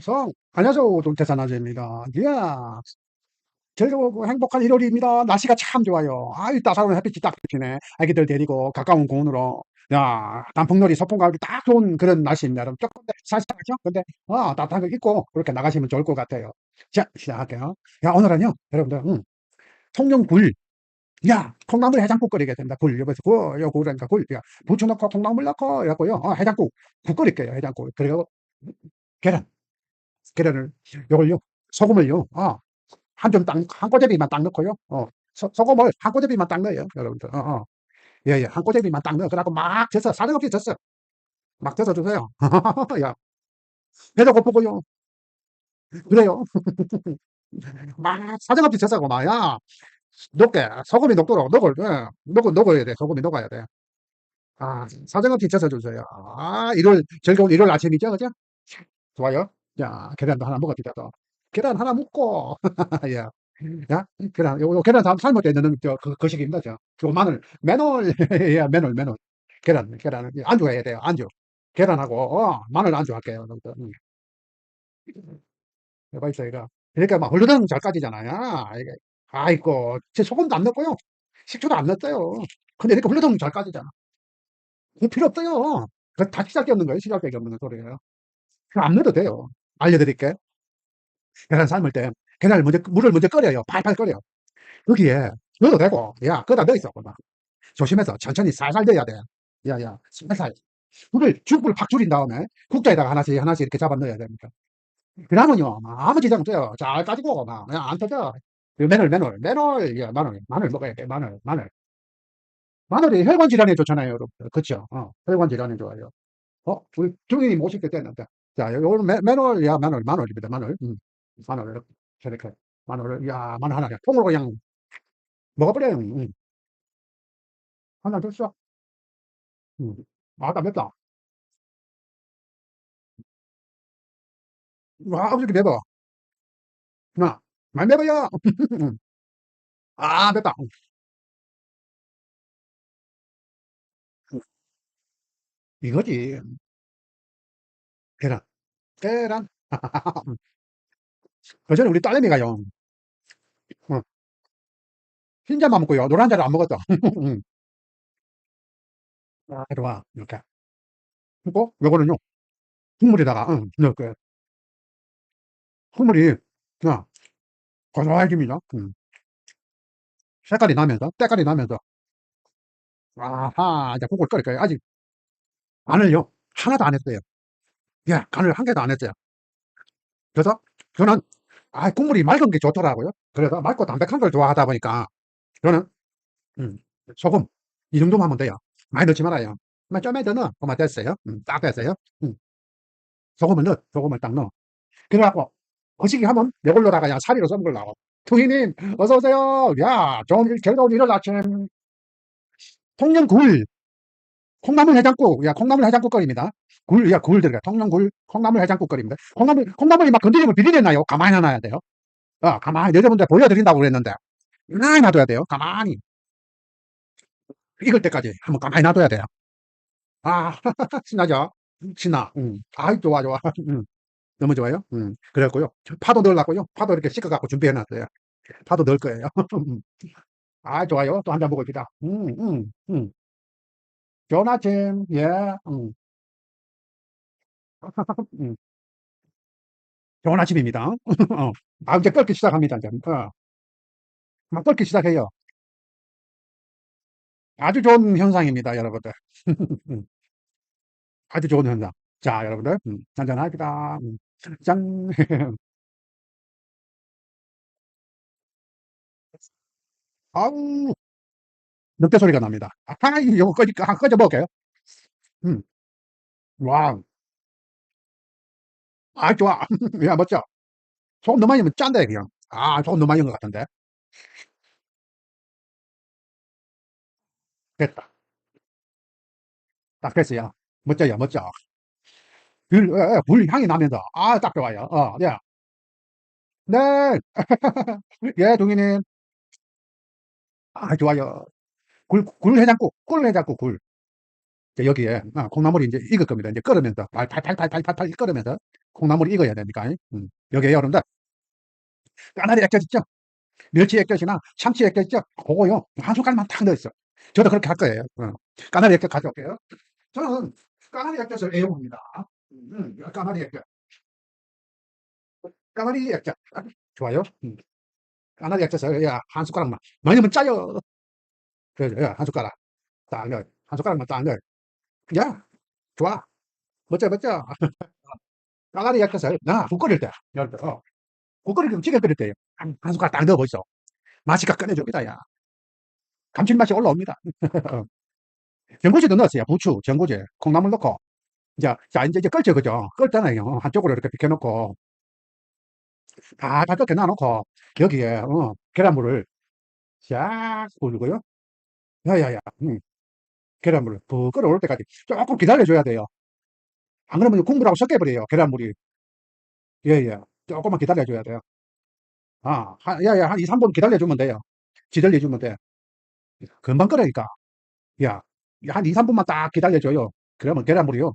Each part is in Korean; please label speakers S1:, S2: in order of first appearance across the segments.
S1: 성 안녕하세요. 동태산아재입니다. 이야, 즐거우고 행복한 일요일입니다. 날씨가 참 좋아요. 아유, 따사로운 햇빛이 딱 비치네. 아기들 데리고 가까운 공원으로. 야, 단풍놀이, 소풍 가기 딱 좋은 그런 날씨입니다. 여러분, 조금 살짝하죠? 근데, 어, 따뜻한 거 입고, 그렇게 나가시면 좋을 것 같아요. 자, 시작할게요. 야, 오늘은요, 여러분들, 음, 통영굴. 야, 콩나물 해장국 끓이게 됩니다. 굴, 여기서 굴, 요 굴이니까 굴. 야, 부추 넣고, 콩나물 넣고, 해갖고요. 어, 해장국. 국 끓일게요, 해장국. 그리고, 계란. 계란을 요걸요 소금을요 어, 한점딱한 꼬집이만 딱 넣고요. 어, 소, 소금을 한 꼬집이만 딱 넣어요 여러분들. 어, 어. 예, 예, 한 꼬집이만 딱 넣어. 그래갖고 막 젖어 사정없이 젖어. 막 젖어 주세요. 야. 배도 고프고요. 그래요. 막 사정없이 젖어고 막야. 녹게. 소금이 녹도록 녹을 예, 녹, 녹아야 돼. 소금이 녹아야 돼. 아, 사정없이 젖어 주세요. 아 일요일 즐거운 일요일 아침이죠 그죠? 좋아요 자, 계란도 하나 먹읍시다, 또. 계란 하나 먹고, 야, 야, 계란, 요, 요 계란 삶- 삶을 때 넣는 저, 그, 거식입니다, 저. 요 마늘, 매놀, 야, 매놀, 매놀. 계란, 계란, 안주 해야 돼요, 안주. 계란하고, 어, 마늘 안주 할게요. 음. 이거 있어, 이거. 이렇게 막 hul르덩 잘 까지잖아요. 아이고, 제 소금도 안 넣고요. 식초도 안 넣었어요. 근데 이렇게 hul르덩 잘 까지잖아. 이거 필요 없어요. 그다 시작이 없는 거예요, 시작이 없는 소리예요. 안 넣어도 돼요. 알려드릴게. 계란 삶을 때 계란을 먼저 물을 먼저 끓여요. 팔팔 끓여. 거기에 넣어도 되고 야 거기다 넣어 있어 막 조심해서 천천히 살살 넣어야 돼. 야야 살살 물을 죽을 팍 줄인 다음에 국자에다가 하나씩 하나씩 이렇게 잡아 넣어야 됩니다. 막 아무 지장 없어요. 잘 까지고 막 그냥 안 터져. 매놀 매놀 매놀 야 마늘 마늘 먹어야 돼 마늘 마늘 마늘이 혈관 질환에 좋잖아요 여러분들 그쵸 어, 혈관 질환에 좋아요 어 우리 중인님 오실 때 됐는데 자 요거는 매- 매놀 야 마늘 마늘입니다 마늘 음. 마늘 이렇게 저렇게 마늘을 야 마늘 하나 통으로 그냥 먹어버려요. 음. 하나 줬어. 음. 아따 맵다. 와 이렇게 매워. 나 많이 매워요. 음. 아. 음. 음. 이거지. 계란. 계란. 음. 그전에 우리 딸내미가요. 어, 흰자만 먹고요. 노란자를 안 먹었어. 음. 아, 이리와 이렇게. 그리고 요거는요. 국물에다가 응, 넣을 거예요. 국물이 그냥 고소해집니다. 음. 색깔이 나면서 때깔이 나면서 아하 이제 국을 끓일 거예요. 아직 간을요 하나도 안 했어요. 예, 간을 한 개도 안 했어요. 그래서 저는 아 국물이 맑은 게 좋더라고요. 그래서 맑고 담백한 걸 좋아하다 보니까 저는 음, 소금 이 정도만 하면 돼요. 많이 넣지 말아요. 만 좀에 더 넣어. 그만 됐어요. 음, 딱 됐어요. 음, 소금을 넣어. 소금을 딱 넣어. 그래갖고 거시기 하면 이걸로다가 야 사리로 써먹으려고. 투희님 어서 오세요. 야 좋은 일 즐거운 일요일 아침 통영 굴 콩나물 해장국 야 콩나물 해장국 끓입니다. 굴, 야, 굴 들어가. 통영굴, 콩나물 해장국 끓입니다. 콩나물, 콩나물이 막 건드리면 비리겠나요? 가만히 놔야 돼요. 어, 가만히, 여러분들 보여드린다고 그랬는데, 가만히 놔둬야 돼요. 가만히. 익을 때까지 한번 가만히 놔둬야 돼요. 아, 신나죠? 신나. 음. 아이, 좋아, 좋아. 음. 너무 좋아요. 음. 그랬고요. 파도 넣으려고요. 파도 이렇게 씻어갖고 준비해놨어요. 파도 넣을 거예요. 아, 좋아요. 또 한 잔 먹읍시다. 음, 음, 음. 좋은 아침. 예. 음. 음. 좋은 아침입니다. 어. 아, 이제 끓기 시작합니다. 이제. 어. 막 끓기 시작해요. 아주 좋은 현상입니다, 여러분들. 음, 아주 좋은 현상. 자, 여러분들, 음, 한잔합시다. 음, 짠. 아우, 늑대 소리가 납니다. 아, 이거 꺼지, 아, 꺼져 먹을게요. 음, 와우. 아, 좋아. 야, 멋져. 소금 너무 많이 넣으면 짠데, 그냥. 아, 소금 너무 많이 넣은 것 같은데. 됐다. 딱 됐어요. 멋져요, 멋져. 불, 어, 어, 불 향이 나면서, 아, 딱 좋아요. 어, 네. 네. 예, 동희님. 아, 좋아요. 굴, 굴 해장국, 꿀 해장국, 굴. 여기에 어, 콩나물이 이제 익을 겁니다. 이제 끓으면서 팔팔팔팔팔팔 끓으면서 콩나물이 익어야 되니까. 음. 여기에 여러분들 까나리 액젓 있죠? 멸치 액젓이나 참치 액젓 있죠? 그거요 한 숟갈만 탁 넣었어. 저도 그렇게 할 거예요. 어. 까나리 액젓 가져올게요. 저는 까나리 액젓을 애용합니다. 음, 까나리 액젓. 까나리 액젓. 아, 좋아요. 음. 까나리 액젓을 야, 한 숟가락만. 넣으면 짜요. 그래서 야, 한 숟가락. 딱 넣어. 한 숟가락만 딱 넣어. 야, 좋아. 멋져, 멋져. 까나리 액젓을 나국 끓일 때, 여러분들, 어. 국 끓일 때, 찌개 끓일 때, 한, 한 숟가락 딱 넣어 보이소. 맛이 끝내줍니다, 야. 감칠맛이 올라옵니다. 전구지도 넣었어요. 부추, 전구지, 콩나물 넣고. 이제, 자, 이제, 이제 끓죠, 그죠? 끓잖아요. 한쪽으로 이렇게 비켜놓고. 다, 다 끓게 놔놓고, 여기에, 어, 계란물을 쫙 부르고요. 야야야, 음, 계란물을 푹 끓어올 때까지 조금 기다려줘야 돼요. 안 그러면 국물하고 섞여버려요, 계란물이. 예, 예. 조금만 기다려줘야 돼요. 아, 한, 야야, 한 2, 3분 기다려주면 돼요. 기다려주면 돼. 금방 끓으니까. 야, 한 2, 3분만 딱 기다려줘요. 그러면 계란물이요.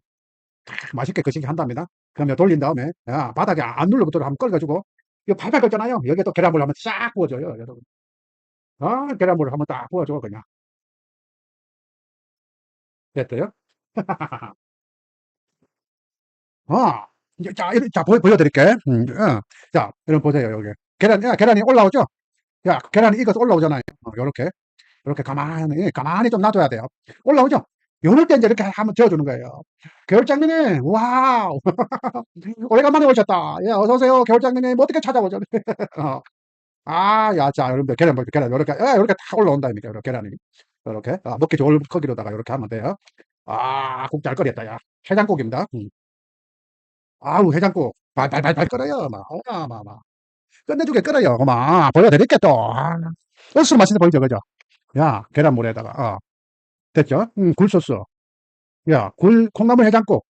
S1: 딱 맛있게 거시기 한답니다. 그러면 돌린 다음에, 야, 바닥에 안 눌러도록 한번 끓여가지고, 이거 팔팔 끓잖아요. 여기에 또 계란물 한번 싹 부어줘요, 여러분. 아, 계란물을 한번 딱 부어줘, 그냥. 됐어요? 아, 자, 이렇게, 자, 보여, 보여드릴게. 음, 어. 자, 여러분 보세요, 여기. 계란, 야, 계란이 올라오죠? 야, 계란이 익어서 올라오잖아요. 어, 요렇게. 이렇게 가만히, 가만히 좀 놔둬야 돼요. 올라오죠? 요럴 때 이제 이렇게 한번 저어주는 거예요. 겨울장님님, 와우. 오래간만에 오셨다. 예, 어서오세요. 겨울장님님, 뭐 어떻게 찾아오죠? 어. 아, 야, 자, 여러분들, 계란, 뭐, 계란, 요렇게, 야, 요렇게 탁 올라온다니까, 요렇게 계란이. 요렇게. 아, 먹기 좋을 크기로다가 요렇게 하면 돼요. 아, 국잘 끓였다, 야. 해장국입니다. 음. 아우, 해장국. 발발발발 끓어요, 막. 어, 막, 막. 끝내주게 끓어요, 막. 보여드릴게, 또. 아, 얼쑤 맛있어 보이죠, 그죠? 야, 계란물에다가, 어. 됐죠? 음, 굴소스. 야, 굴, 콩나물 해장국.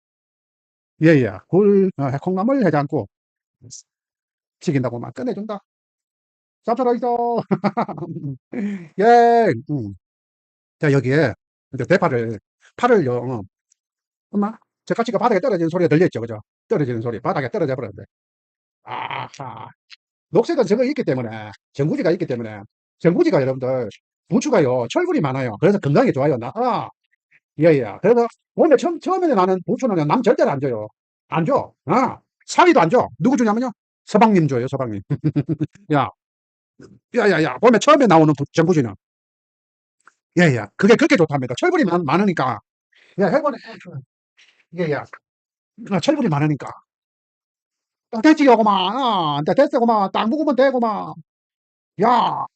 S1: 예, 예. 굴, 어, 콩나물 해장국. 튀긴다고 막 끝내준다. 짭짤하이죠? 예, 음. 자, 여기에, 이제 대파를, 파를요, 어. 엄마, 저까지가 바닥에 떨어지는 소리가 들렸죠, 그죠? 떨어지는 소리, 바닥에 떨어져 버렸는데. 아하. 녹색은 저거 있기 때문에, 전구지가 있기 때문에, 전구지가 여러분들, 부추가요, 철분이 많아요. 그래서 건강에 좋아요. 나, 아, 예, 예. 그래서, 원래 처음, 처음에 나는 부추는 남 절대로 안 줘요. 안 줘. 아, 사위도 안 줘. 누구 주냐면요? 서방님 줘요, 서방님. 야, 야, 야, 야. 보면 처음에 나오는 부- 전구지는. 예, 예. 그게 그렇게 좋답니다. 철분이 많, 많으니까. 야, 혈관에, 예, 예. 아, 철분이 많으니까. 됐지요구만. 어, 됐어구만. 딱 먹으면 되구만. 야,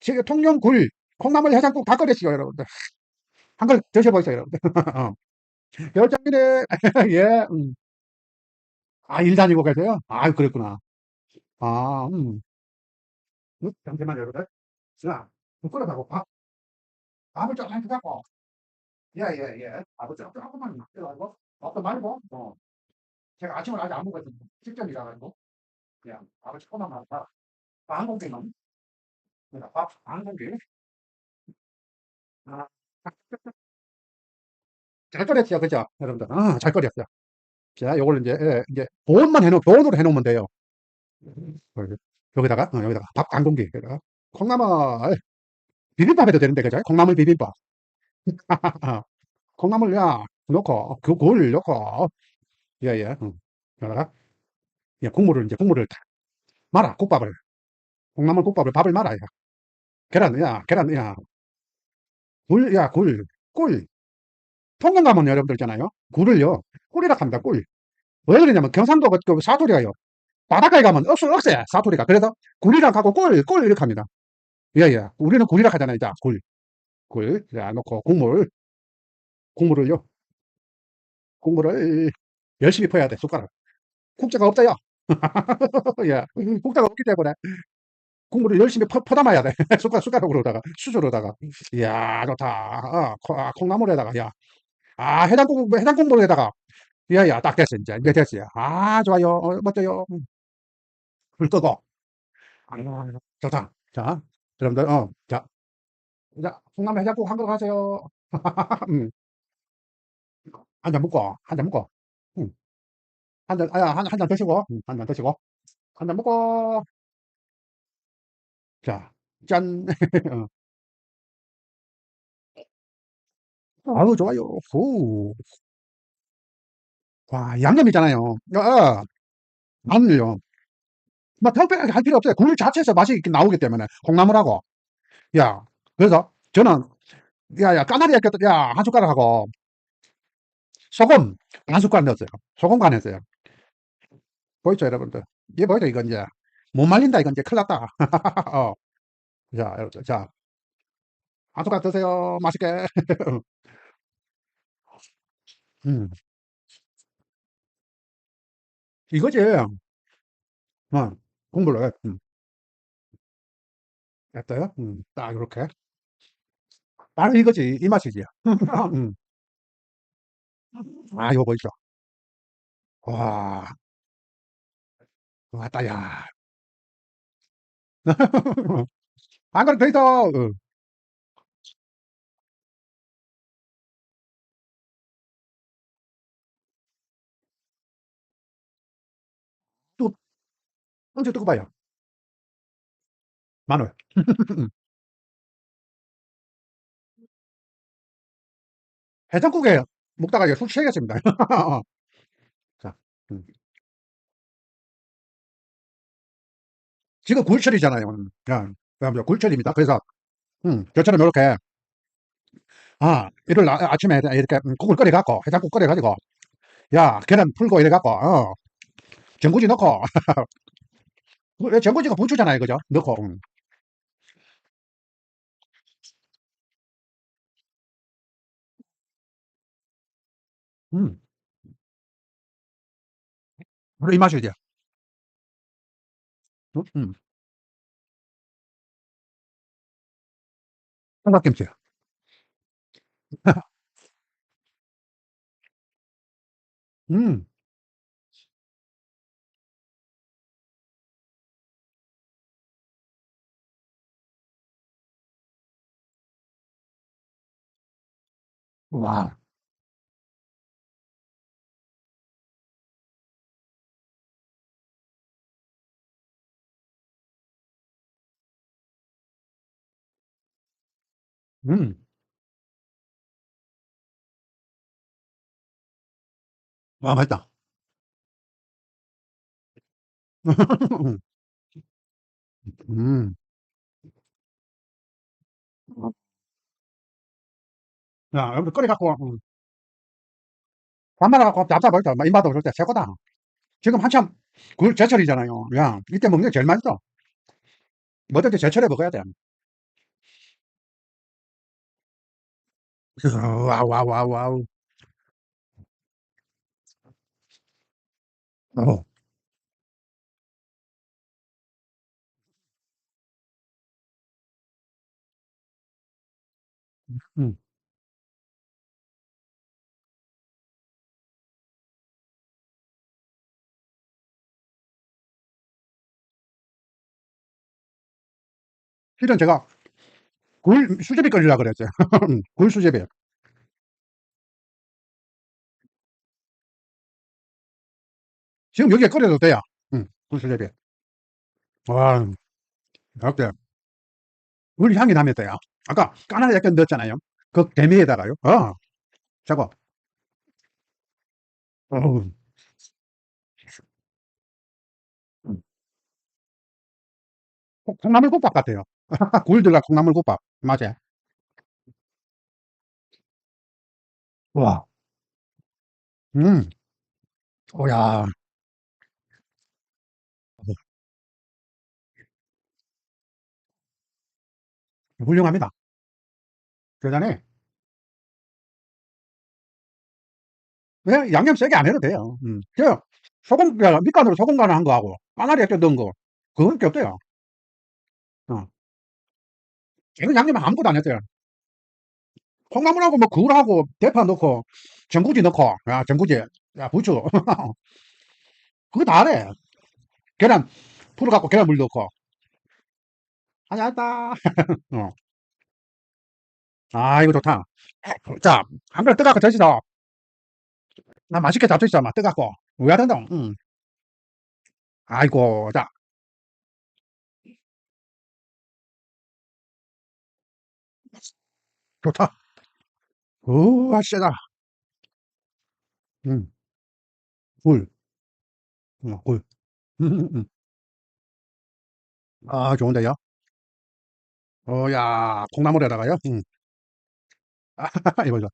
S1: 지금 통영굴, 콩나물 해장국 다 끓였어요, 여러분들. 한 걸 드셔보세요, 여러분들. 어. 열장이네. 예, 음. 아, 일 다니고 계세요? 아, 그랬구나. 아, 음. 음, 잠시만요, 여러분들. 자, 부끄러다고 밥, 밥을 조금 해갖고. 예, 예, 예. 밥을 조금, 조금만 해가지고. 밥도 말고, 뭐. 제가 아침을 아직 안 먹었거든요. 직전이라 가지고. 그냥 밥을 조금만. 밥한 공기만. 그러니까 밥한 공기. 아, 잘 끓였어요, 그죠? 여러분들. 아, 잘 끓였어요. 자, 요걸 이제, 예, 이제, 보온만 해놓, 보온으로 해놓으면 돼요. 여기, 여기다가, 어, 여기다가, 밥한 공기. 여기다가, 콩나물, 비빔밥 해도 되는데, 그죠? 콩나물 비빔밥. 콩나물, 야, 넣고, 그, 굴 넣고, 예, 예, 응. 여기다가, 예, 국물을, 이제, 국물을 다 말아, 국밥을. 콩나물 국밥을, 밥을 말아, 야. 계란, 야, 계란, 야. 굴, 야, 굴, 꿀. 통영 가면 여러분들 있잖아요. 굴을요, 꿀이라 합니다, 꿀. 왜 그러냐면, 경상도 그, 그 사투리가요. 바닷가에 가면 억수, 억세, 사투리가. 그래서, 굴이랑 하고 꿀, 꿀, 이렇게 합니다. 예, 예. 우리는 굴이라 하잖아요. 자, 굴. 굴. 자, 놓고, 국물. 국물을요. 국물을 열심히 퍼야 돼, 숟가락. 국자가 없다요. 예. 국자가 없기 때문에 국물을 열심히 퍼, 퍼담아야 돼. 숟가락, 숟가락으로다가, 수저로다가. 이야, 좋다. 어, 콩, 아, 콩나물에다가, 야. 아, 해장국, 해장국물에다가. 야, 야, 딱 됐어, 이제. 이제 됐어요. 아, 좋아요. 어, 멋져요. 음. 불 끄고. 아, 좋다. 자, 여러분들, 어, 자. 자, 콩나물 해장국 한 그릇 하세요. 음. 한잔 먹고, 한 잔 먹고. 응. 한 잔, 아, 한, 한 잔 드시고, 응, 한잔 드시고. 한 잔 먹고, 자, 짠. 어. 아우, 좋아요. 오. 와, 양념 있잖아요. 어, 마늘요. 뭐, 특별하게 할 필요 없어요. 굴 자체에서 맛이 나오기 때문에. 콩나물하고. 야, 그래서 저는, 야, 야, 까나리 야, 야, 한 숟가락하고, 소금 한 숟가락 넣었어요. 소금 간 했어요. 보이죠, 여러분들? 이게 보이죠, 이건 이제. 못 말린다, 이건 이제 큰일 났다. 어. 자, 여러분들. 자, 한 숟가락 드세요. 맛있게. 음, 이거지. 어, 국물로. 해. 음, 됐어요? 음, 딱 이렇게. 바로 이거지. 이 맛이지. 음. 아, 이거 보이죠? 와, 왔다, 야. 한 그릇 더 있어. 어. 뜨고 봐요. 마늘. 해장국에 먹다가 이제 술 취하겠습니다. 자, 음. 지금 굴철이잖아요. 음. 야, 그럼 굴철입니다. 그래서, 음, 저처럼 이렇게, 아, 일요일 아, 아침에 이렇게 음, 국을 끓여갖고, 해장국 끓여가지고, 야, 계란 풀고 이래갖고, 어, 전구지 넣고, 그 전구지가 부추잖아요. 그죠? 넣고, 음. 음. 바로 이 맛이지. 음, 음. 삼각김치. 음, 와. 음, 와, 맛있다. 음, 야, 여러분 끓여갖고, 음, 밥 말아갖고 잡숴보자. 입맛 없을 때 최고다. 지금 한참 굴 제철이잖아요. 야, 이때 먹는 게 제일 맛있어. 뭐든지 제철에 먹어야 돼. 와우, 와우, 와우, 와우. 어, 음. 실은 제가 굴 수제비 끓이려고 그랬어요. 굴 수제비. 지금 여기에 끓여도 돼요. 음, 굴 수제비. 와, 어때? 굴 향이 나면 돼요. 아까 까나리 약간 넣었잖아요. 그 대미에다가요. 어, 저거. 어우, 콩- 콩나물국밥 같아요. 굴 들어간 콩나물국밥. 맞아. 와, 음, 오야, 훌륭합니다. 대단해. 왜 양념 세게 안 해도 돼요. 음. 그 소금, 그 밑간으로 소금 간을 한 거하고 까나리 액젓 넣은 거 그거밖에 없어요. 어. 이건 양념 아무것도 안 했어요. 콩나물하고 뭐 굴하고 대파 넣고 전구지 넣고 야 전구지 야 부추 그거 다 해. 계란 풀어갖고 계란물 넣고 아니 알다. 어. 아 이거 좋다. 자, 한 그릇 뜨거워 드시다. 아, 맛있게 잡수있어, 막, 뜨갖고. 왜 하던다, 응. 아이고, 자, 좋다. 우와, 세다. 음, 굴, 어, 굴. 음, 음, 음. 아, 좋은데요? 어, 야, 콩나물에다가요? 음. 이거죠.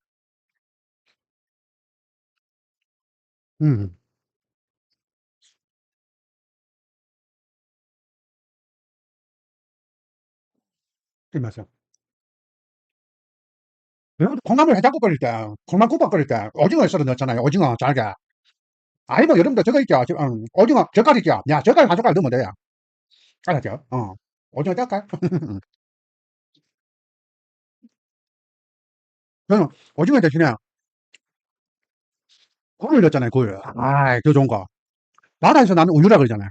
S1: 음, 이 맛이요. 콩나물 해장국 끓일 때, 콩나물국밥 끓일 때, 오징어 썰어 넣었잖아요. 오징어 잘게. 아이고, 여러분들 저거 있죠. 저, 음, 오징어 젓갈 있죠. 야, 젓갈 한 젓갈 넣으면 돼요. 알았죠? 어. 오징어 젓갈? 저는 오징어 대신에 굴을 넣었잖아요, 굴. 아이, 더 좋은 거. 나라에서 나는 우유라 그러잖아요.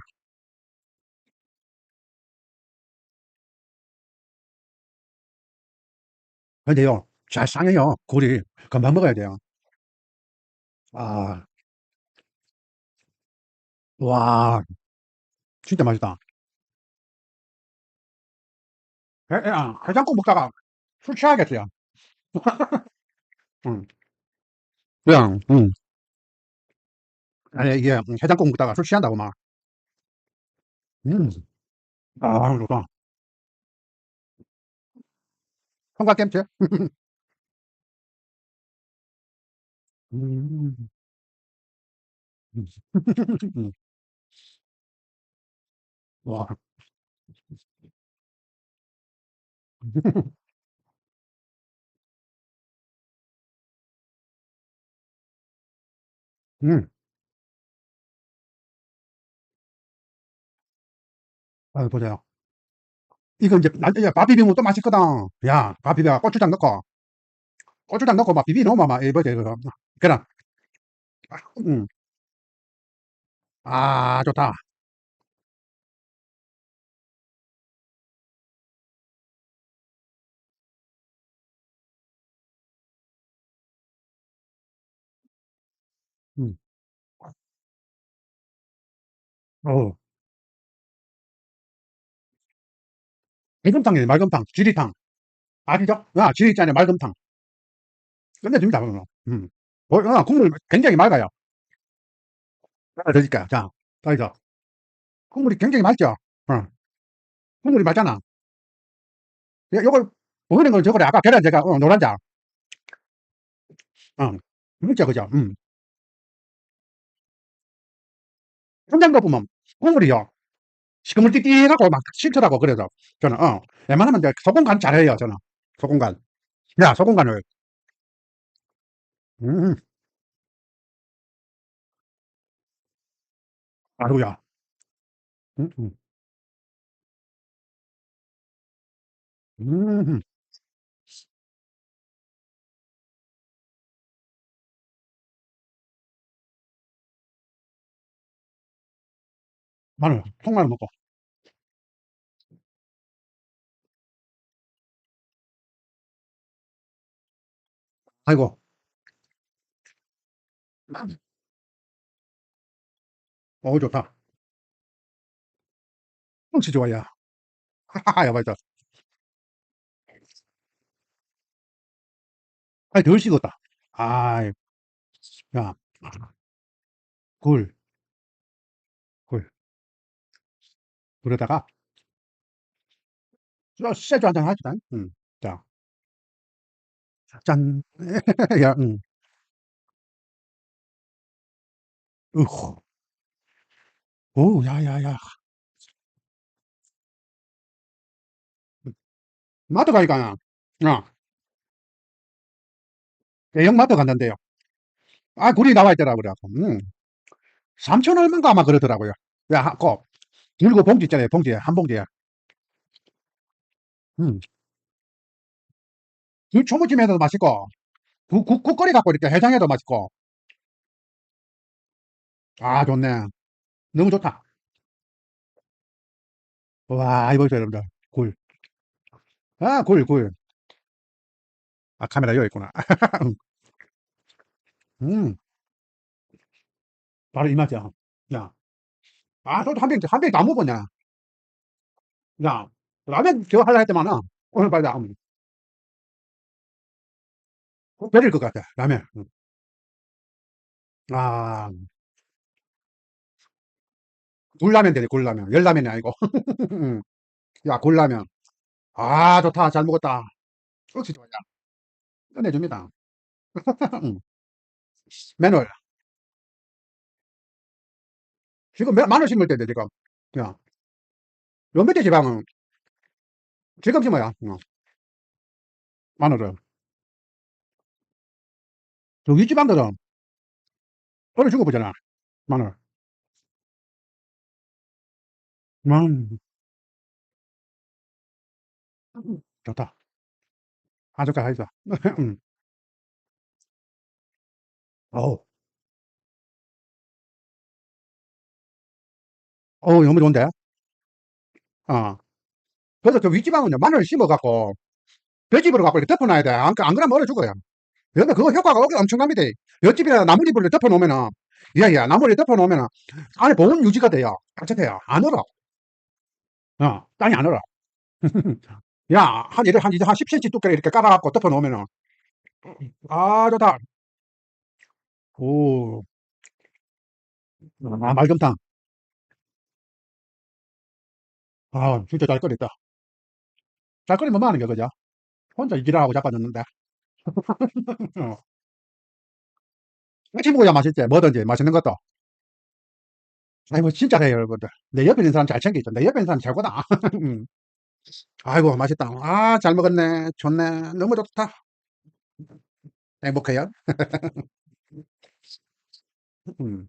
S1: 근데요, 잘 상해요, 굴이. 금방 먹어야 돼요. 아, 와, 진짜 맛있다. 해, 해, 아, 해장국 먹다가 술 취하겠어요. 음, 그냥, 음. 아니, 이게 해장국 먹다가 술 취한다고 막. 음, 아, 좋다. 총각김치? 음, 음, 음. 와, 음, 아, 보세요. 이거 이제, 나, 이제 밥 비비면 또 맛있거든. 야, 밥 비벼, 고추장 넣고, 고추장 넣고 막 비비 넣으면 막, 이 뭐지, 그거. 계란. 음, 아, 좋다. 음, 어, 해금탕이에요, 말금탕, 지리탕. 아시죠? 아, 지리 있잖아요, 말금탕. 끝내줍니다, 그러면. 음. 어, 어, 국물 굉장히 맑아요. 줄까요? 자, 여기서. 국물이 굉장히 맑죠? 어, 국물이 맑잖아. 요- 요걸, 보이는 걸 저거래. 아까 계란 제가, 어, 노란자. 어, 그죠, 그죠? 음. 현장거 보면 국물이요. 시커물 띠띠하고 막 싫더라고, 그래서. 저는, 어, 웬만하면 소금간 잘해요, 저는. 소금간. 야, 소금간을. 음, 아이고야. 음, 음, 음, 마늘, 통마늘 먹고. 아이고, 어, 좋다. 뭉치 좋아요. 하하하, 야, 맞다. 아이, 덜 식었다. 아이, 야, 굴, 굴. 그러다가, 저, 세주 한잔 하시다. 음, 자, 짠. 야, 음, 으호. 오, 야, 야, 야. 마트 가니까, 어, 대형 마트 갔는데요. 아, 굴이 나와 있더라고요. 그래갖고, 음, 3천 얼마인가 아마 그러더라고요. 야, 하- 그, 들고 봉지 있잖아요. 봉지에, 한 봉지에. 음, 그 초무침에도 맛있고, 국, 국, 국거리 갖고 이렇게 해장해도 맛있고. 아, 좋네. 너무 좋다. 와, 이거 있어요, 여러분들. 굴. 아, 굴, 굴. 아, 카메라 여기 있구나. 음, 바로 이 맛이야. 야. 아, 저도 한 병, 한병다 먹었냐. 야, 라면 저거 하려 했더만은, 오늘 봐야 음. 꼭 베릴 것 같아, 라면. 음. 아. 굴라면 되네, 굴라면. 열라면이 아니고. 음. 야, 굴라면. 아, 좋다. 잘 먹었다. 역시 좋아. 끝내줍니다. 음. 마늘. 지금 마- 마늘 심을 때인데, 지금. 야, 연배대 지방은 지금 심어야. 어, 마늘을. 저 윗지방들은 오래 죽어보잖아. 마늘. 음, 좋다. 아주까 하이다. 음. 어우, 어우, 너무 좋은데? 어. 그래서 저 윗지방은요, 마늘 심어 갖고, 볏짚으로 갖고 이렇게 덮어 놔야 돼. 안, 안 그러면 얼어 죽어요. 근데 그거 효과가 엄청납니다. 옆집이나 나뭇잎을 덮어 놓으면은, 야, 야, 나무를 덮어 놓으면은, 안에 보온 유지가 돼요. 깨끗해요. 안 얼어. 어, 땅이 안 얼어. 야, 한, 이래, 한, 이제 한 10cm 두께를 이렇게 깔아갖고 덮어 놓으면은, 아, 좋다. 오, 아, 말금탕. 아, 진짜 잘 끓였다. 잘 끓이면 뭐하는 게, 그죠? 혼자 일하고. 어. 같이 먹어야 맛있지. 뭐든지 맛있는 것도. 아이, 뭐, 진짜 해요, 여러분들. 내 옆에 있는 사람 잘 챙기죠. 내 옆에 있는 사람 최고다. 음. 아이고, 맛있다. 아, 잘 먹었네. 좋네. 너무 좋다. 행복해요. 음.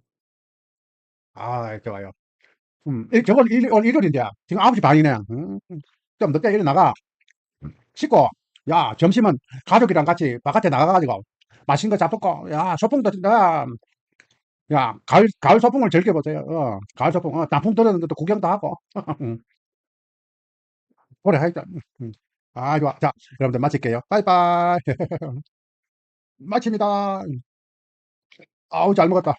S1: 아, 좋아요. 음, 일, 저번 일, 오늘 일요일인데, 지금 9시 반이네. 음, 좀 늦게 일어나가, 씻고, 야, 점심은 가족이랑 같이 바깥에 나가가지고, 맛있는 거 잡숫고, 야, 소풍도, 야, 야, 가을, 가을 소풍을 즐겨보세요. 어, 가을 소풍, 어, 단풍 또 구경도 하고. 음, 오래 음. 아, 좋아. 자, 여러분들 마칠게요. 빠이빠이. 마칩니다. 아우, 잘 먹었다.